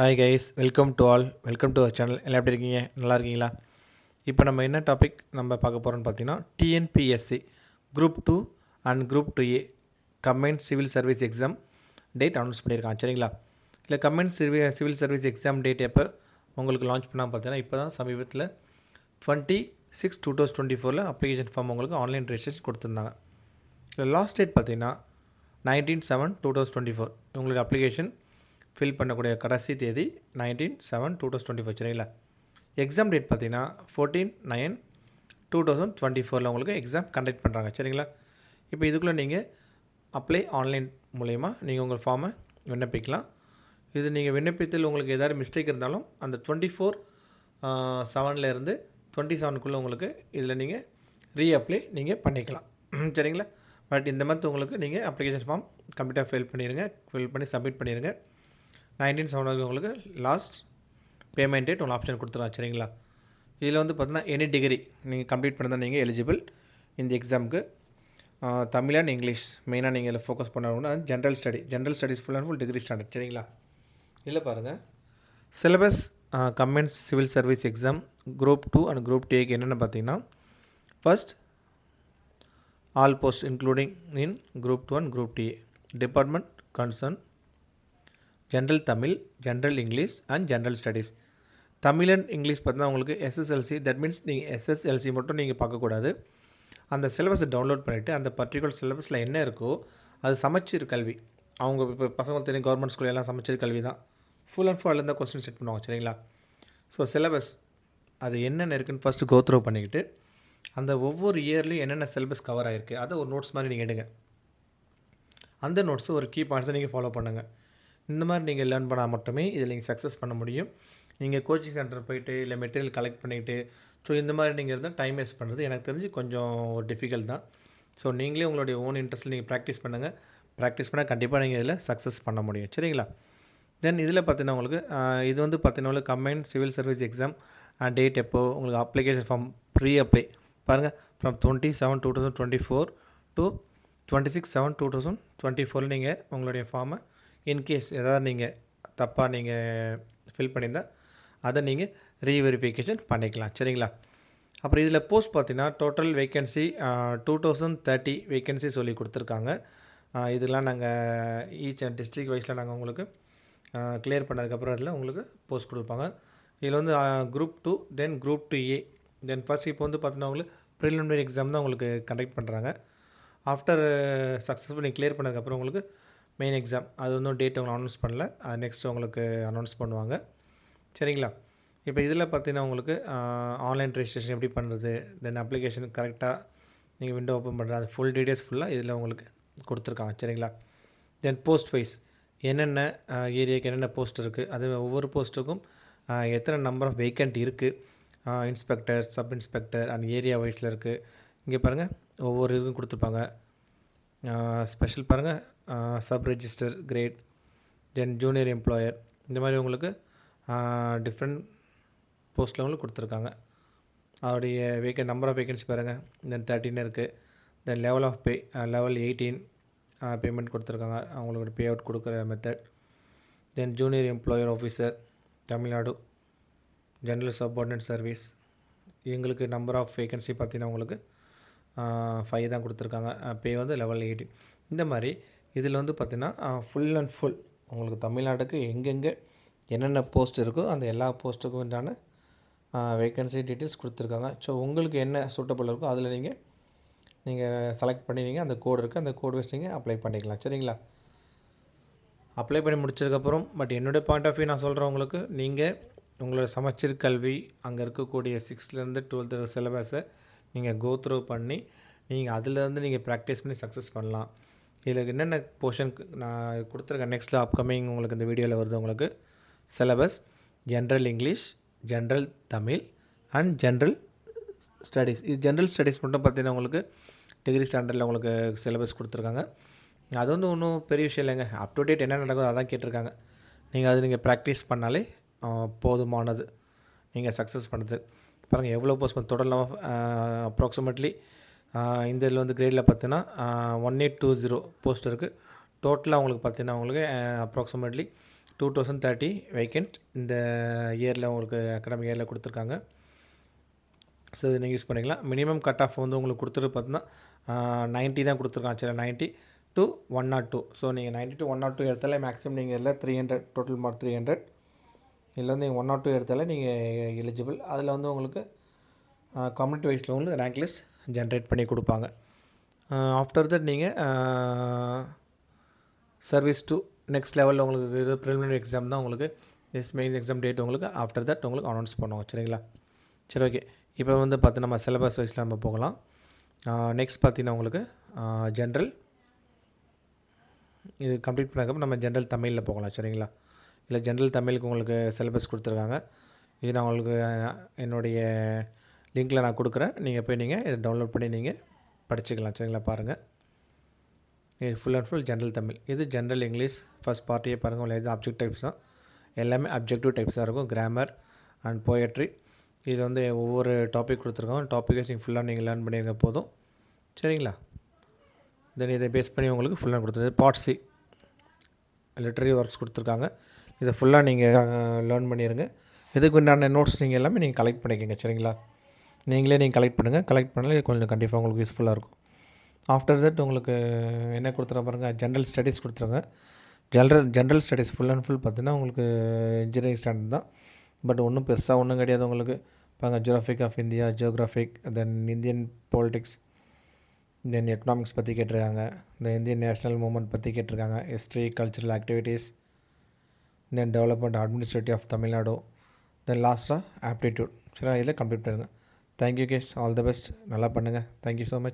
Hi guys welcome to all welcome to our channel எல்லாம் எப்படி இருக்கீங்க? நல்லா இருக்கீங்களா? இப்போ நம்ம என்ன டாபிக் நம்ம பார்க்க போகிறோம்னு பார்த்தீங்கன்னா TNPSC group two and group two A combined civil service exam date announce பண்ணியிருக்காங்க. சரிங்களா? இல்லை கம்பைன்ட் சிவி சிவில் சர்வீஸ் எக்ஸாம் டேட் எப்போ உங்களுக்கு லான்ச் பண்ணால் பார்த்தீங்கன்னா இப்போ தான் சமீபத்தில் twenty six two thousand twenty ஃபோரில் அப்ளிகேஷன் ஃபார்ம் உங்களுக்கு ஆன்லைன் ரெஜிஸ்ட்ரேஷன் கொடுத்துருந்தாங்க. இல்லை லாஸ்ட் டேட் பார்த்தீங்கன்னா nineteen seven two thousand twenty four உங்களுக்கு அப்ளிகேஷன் ஃபில் பண்ணக்கூடிய கடைசி தேதி nineteen seven two thousand twenty four சரிங்களா? எக்ஸாம் டேட் பார்த்தீங்கன்னா fourteen nine two thousand twenty ஃபோரில் உங்களுக்கு எக்ஸாம் கண்டக்ட் பண்ணுறாங்க சரிங்களா? இப்போ இதுக்குள்ளே நீங்கள் அப்ளை ஆன்லைன் மூலயமா நீங்கள் உங்கள் ஃபார்மை விண்ணப்பிக்கலாம். இது நீங்கள் விண்ணப்பித்தில் உங்களுக்கு ஏதாவது மிஸ்டேக் இருந்தாலும் அந்த டுவெண்ட்டி ஃபோர் செவன்லேருந்து டுவெண்ட்டி செவனுக்குள்ளே உங்களுக்கு இதில் நீங்கள் ரீஅப்ளை நீங்கள் பண்ணிக்கலாம். சரிங்களா? பட் இந்த மந்த் உங்களுக்கு நீங்கள் அப்ளிகேஷன் ஃபார்ம் கம்ப்ளீட்டாக ஃபில் பண்ணிடுங்க ஃபில் பண்ணி சப்மிட் பண்ணிடுங்க நைன்டீன் செவனுக்கு உங்களுக்கு லாஸ்ட் பேமெண்ட் டேட் ஒன்று ஆப்ஷன் கொடுத்துருவோம் சரிங்களா? இதில் வந்து பார்த்தீங்கன்னா எனி டிகிரி நீங்கள் கம்ப்ளீட் பண்ணதான் நீங்கள் எலிஜிபிள் இந்த எக்ஸாமுக்கு தமிழ் அண்ட் இங்கிலீஷ் மெயினாக நீங்கள் இதில் ஃபோக்கஸ் பண்ணணும்னா general study general studies full and full degree standard சரிங்களா? இதில் பாருங்கள் syllabus combined civil service exam group two and group டேக்கு என்னென்னு பார்த்தீங்கன்னா first all posts including in group 2 and group TA department concern general Tamil general English and general studies Tamil and English பார்த்தீங்கன்னா உங்களுக்கு SSLC that means நீங்கள் SSLC மட்டும் நீங்கள் பார்க்கக்கூடாது அந்த சிலபஸை டவுன்லோட் பண்ணிவிட்டு அந்த பர்டிகுலர் சிலபஸில் என்ன இருக்கோ அது சமச்சீர் கல்வி. அவங்க இப்போ பசங்க தெரியும் கவர்மெண்ட் ஸ்கூல் எல்லாம் சமச்சீர் கல்வி தான். ஃபுல் அண்ட் ஃபுல் இருந்தால் கொஸ்டின் செட் பண்ணுவாங்க சரிங்களா? ஸோ சிலபஸ் அது என்னென்ன இருக்குன்னு ஃபஸ்ட்டு கோத்ரோ பண்ணிக்கிட்டு அந்த ஒவ்வொரு இயர்லேயும் என்னென்ன சிலபஸ் கவர் ஆகிருக்கு அதை ஒரு நோட்ஸ் மாதிரி நீங்கள் எடுங்க. அந்த நோட்ஸு ஒரு கீ பாயிண்ட்ஸை நீங்கள் ஃபாலோ பண்ணுங்கள் இந்த மாதிரி நீங்கள் லேர்ன் பண்ணால் மட்டுமே இதில் நீங்கள் சக்ஸஸ் பண்ண முடியும். நீங்கள் கோச்சிங் சென்டர் போயிட்டு இல்லை மெட்டீரியல் கலெக்ட் பண்ணிவிட்டு ஸோ இந்த மாதிரி நீங்கள் இருந்தால் டைம் வேஸ்ட் பண்ணுறது எனக்கு தெரிஞ்சு கொஞ்சம் ஒரு டிஃபிகல்ட் தான். ஸோ நீங்களே உங்களுடைய ஓன் இன்ட்ரெஸ்ட்டில் நீங்கள் ப்ராக்டிஸ் பண்ணுங்கள் ப்ராக்டிஸ் பண்ணால் கண்டிப்பாக நீங்கள் இதில் சக்ஸஸ் பண்ண முடியும். சரிங்களா? தென் இதில் பார்த்தீங்கன்னா உங்களுக்கு இது வந்து பார்த்தீங்கன்னா உங்களுக்கு combine civil service exam and date எப்போ உங்களுக்கு அப்ளிகேஷன் ஃபார்ம் ப்ரீ அப்ளை பாருங்கள் from twenty seven two thousand twenty four to twenty six seven two thousand twenty ஃபோரில் நீங்கள் உங்களுடைய ஃபார்மை இன்கேஸ் ஏதாவது நீங்கள் தப்பாக நீங்கள் ஃபில் பண்ணியிருந்தால் அதை நீங்கள் ரீவெரிஃபிகேஷன் பண்ணிக்கலாம். சரிங்களா? அப்புறம் இதில் போஸ்ட் பார்த்தீங்கன்னா total vacancy two thousand thirty vacancy சொல்லி கொடுத்துருக்காங்க. இதெல்லாம் நாங்கள் ஈச் டிஸ்ட்ரிக் வைஸில் நாங்கள் உங்களுக்கு கிளியர் பண்ணதுக்கப்புறம் அதில் உங்களுக்கு போஸ்ட் கொடுப்பாங்க. இதில் வந்து group two then group two A then first இப்போ வந்து பார்த்தீங்கன்னா உங்களுக்கு ப்ரிலிமினரி எக்ஸாம் தான் உங்களுக்கு கண்டக்ட் பண்ணுறாங்க ஆஃப்டர் சக்ஸஸ்ஃபுல் நீங்கள் கிளியர் பண்ணதுக்கப்புறம் உங்களுக்கு மெயின் எக்ஸாம் அது வந்து டேட் அவங்க அனௌன்ஸ் பண்ணல. அது நெக்ஸ்ட் உங்களுக்கு அனௌன்ஸ் பண்ணுவாங்க. சரிங்களா? இப்போ இதில் பார்த்தீங்கன்னா உங்களுக்கு ஆன்லைன் ரெஜிஸ்ட்ரேஷன் எப்படி பண்ணுறது தென் அப்ளிகேஷன் கரெக்டாக நீங்கள் விண்டோ ஓப்பன் பண்ணுறது அது ஃபுல் டீட்டெயில்ஸ் ஃபுல்லாக இதில் உங்களுக்கு கொடுத்துருக்காங்க. சரிங்களா? தென் போஸ்ட் வைஸ் என்னென்ன ஏரியாவுக்கு என்னென்ன போஸ்ட் இருக்குது அது ஒவ்வொரு போஸ்ட்டுக்கும் எத்தனை நம்பர் ஆஃப் வேக்கண்ட் இருக்குது inspector sub inspector and area வைஸில் இருக்குது இங்கே பாருங்கள் ஒவ்வொரு இதுக்கும் கொடுத்துருப்பாங்க. ஸ்பெஷல் பாருங்கள் sub register grade then junior employer இந்த மாதிரி உங்களுக்கு டிஃப்ரெண்ட் போஸ்ட்டில் உங்களுக்கு கொடுத்துருக்காங்க. அவருடைய வேக்கன் நம்பர் ஆஃப் வேக்கன்சி பாருங்கள் தென் தேர்ட்டின் இருக்குது then level of pay level eighteen payment கொடுத்துருக்காங்க. அவங்களோட பே அவுட் கொடுக்குற method then junior employer officer Tamil Nadu. General subordinate service எங்களுக்கு நம்பர் ஆஃப் வேகன்சி பார்த்தீங்கன்னா உங்களுக்கு ஃபைவ் தான் கொடுத்துருக்காங்க. பே வந்து லெவல் எயிட்டீன் இந்த மாதிரி இதில் வந்து பார்த்திங்கன்னா ஃபுல் அண்ட் ஃபுல் உங்களுக்கு தமிழ்நாட்டுக்கு எங்கெங்கே என்னென்ன போஸ்ட் இருக்கோ அந்த எல்லா போஸ்ட்டுக்கும் உண்டான வேகன்சி டீட்டெயில்ஸ் கொடுத்துருக்காங்க. ஸோ உங்களுக்கு என்ன சூட்டபுள் இருக்கோ அதில் நீங்கள் நீங்கள் செலக்ட் பண்ணி அந்த கோடு இருக்குது அந்த கோடு வச்சு நீங்கள் அப்ளை பண்ணிக்கலாம். சரிங்களா? அப்ளை பண்ணி முடிச்சதுக்கப்புறம் பட் என்னுடைய பாயிண்ட் ஆஃப் வியூ நான் சொல்கிறேன் உங்களுக்கு. நீங்கள் உங்களோட சமச்சீர் கல்வி அங்கே இருக்கக்கூடிய சிக்ஸ்த்லேருந்து டுவெல்த்து சிலபஸை நீங்கள் கோ த்ரூ பண்ணி நீங்கள் அதிலேருந்து நீங்கள் ப்ராக்டிஸ் பண்ணி சக்ஸஸ் பண்ணலாம். இதில் என்னென்ன போர்ஷன் நான் கொடுத்துருக்கேன்? நெக்ஸ்ட்டில் அப்கமிங் உங்களுக்கு இந்த வீடியோவில் வருது உங்களுக்கு. Syllabus general English general Tamil and general studies இது ஜென்ரல் ஸ்டடீஸ் மட்டும் பார்த்தீங்கன்னா உங்களுக்கு டிகிரி ஸ்டாண்டர்டில் உங்களுக்கு சிலபஸ் கொடுத்துருக்காங்க. அது வந்து ஒன்றும் பெரிய விஷயம் இல்லைங்க. அப் டு டேட் என்ன நடக்குதோ அதான் கேட்டிருக்காங்க. நீங்கள் அது நீங்கள் ப்ராக்டிஸ் பண்ணாலே போதுமானது. நீங்கள் சக்ஸஸ் பண்ணுறது பாருங்கள் எவ்வளோ போஸ்ட் தொடரலாம் அப்ராக்சிமேட்லி இந்த இதில் வந்து கிரேடில் பார்த்தீங்கன்னா one eight two zero post இருக்குது டோட்டலாக உங்களுக்கு பார்த்தீங்கன்னா உங்களுக்கு approximately two thousand thirty vacant இந்த இயரில் உங்களுக்கு அகாடமிக் இயரில் கொடுத்துருக்காங்க. ஸோ இது நீங்கள் யூஸ் பண்ணிக்கலாம். மினிமம் கட் ஆஃப் வந்து உங்களுக்கு கொடுத்துட்டு பார்த்தீங்கன்னா நைன்ட்டி தான் கொடுத்துருக்காங்க. சரி ninety to one not two so நீங்கள் ninety to one not two எடுத்தாலே மேக்ஸிமம் நீங்கள் இதில் three hundred total mark three hundred இதில் வந்து நீங்கள் ஒன் நாட் டூ எடுத்தாலே நீங்கள் எலிஜிபிள் அதில் வந்து உங்களுக்கு கம்யூனிட்டி வைஸில் உங்களுக்கு ரேங்க் லிஸ்ட் ஜென்ரேட் பண்ணி கொடுப்பாங்க. ஆஃப்டர் தட் நீங்கள் சர்வீஸ் டூ நெக்ஸ்ட் லெவலில் உங்களுக்கு இது ப்ரிலிமினரி எக்ஸாம் தான் உங்களுக்கு திஸ் மெயின் எக்ஸாம் டேட் உங்களுக்கு ஆஃப்டர் தட் உங்களுக்கு அனௌன்ஸ் பண்ணுவோம் சரிங்களா? சரி ஓகே இப்போ வந்து பார்த்து நம்ம சிலபஸ் வைஸில் நம்ம போகலாம். நெக்ஸ்ட் பார்த்தீங்கன்னா உங்களுக்கு ஜென்ரல் இது கம்ப்ளீட் பண்ணதுக்கப்புறம் நம்ம ஜென்ரல் தமிழில் போகலாம் சரிங்களா? இல்லை ஜென்ரல் தமிழுக்கு உங்களுக்கு சிலபஸ் கொடுத்துருக்காங்க. இது நான் உங்களுக்கு என்னுடைய லிங்க்கில் நான் கொடுக்குறேன். நீங்கள் போய் நீங்கள் இதை டவுன்லோட் பண்ணி நீங்கள் படிச்சுக்கலாம். சரிங்களா? பாருங்கள் இது full and full general Tamil. இது ஜென்ரல் இங்கிலீஷ் ஃபஸ்ட் பார்ட்டியே பாருங்கள் உங்களுக்கு இது அப்ஜெக்ட் டைப்ஸ் தான். எல்லாமே அப்ஜெக்டிவ் டைப்ஸ் தான் இருக்கும். கிராமர் அண்ட் போயட்ரி இது வந்து ஒவ்வொரு டாபிக் கொடுத்துருக்கோம். டாபிக் நீங்கள் ஃபுல்லாக நீங்கள் லேர்ன் பண்ணியிருக்க போதும். சரிங்களா? தென் இதை பேஸ் பண்ணி உங்களுக்கு ஃபுல்லாக கொடுத்துருது பார்ட் சி லிட்ரரி ஒர்க்ஸ் கொடுத்துருக்காங்க. இதை ஃபுல்லாக நீங்கள் லேர்ன் பண்ணிடுங்க இதுக்கு உண்டான நோட்ஸ் நீங்கள் எல்லாமே நீங்கள் கலெக்ட் பண்ணிக்கோங்க. சரிங்களா? நீங்களே நீங்கள் கலெக்ட் பண்ணுங்கள் கலெக்ட் பண்ணாலே கொஞ்சம் கண்டிப்பாக உங்களுக்கு யூஸ்ஃபுல்லாக இருக்கும். ஆஃப்டர் தட் உங்களுக்கு என்ன கொடுத்துருக்க பாருங்கள் ஜென்ரல் ஸ்டடீஸ் கொடுத்துருங்க. General general studies full and full பார்த்தீங்கன்னா உங்களுக்கு இன்ஜினியரிங் ஸ்டாண்டர்ட் தான். பட் ஒன்றும் பெருசாக ஒன்றும் கிடையாது உங்களுக்கு. பாருங்க geographic of India geographic then Indian politics then economics பற்றி கேட்டிருக்காங்க. இந்த இந்தியன் நேஷ்னல் மூமெண்ட் பற்றி கேட்டிருக்காங்க. History cultural activities then development administrative of Tamil Nadu then லாஸ்ட்டாக ஆப்டிடியூட் சரி இதில் கம்ப்ளீட் பண்ணுங்கள் thank you guys all the best நல்லா பண்ணுங்கள் தேங்க்யூ ஸோ மச்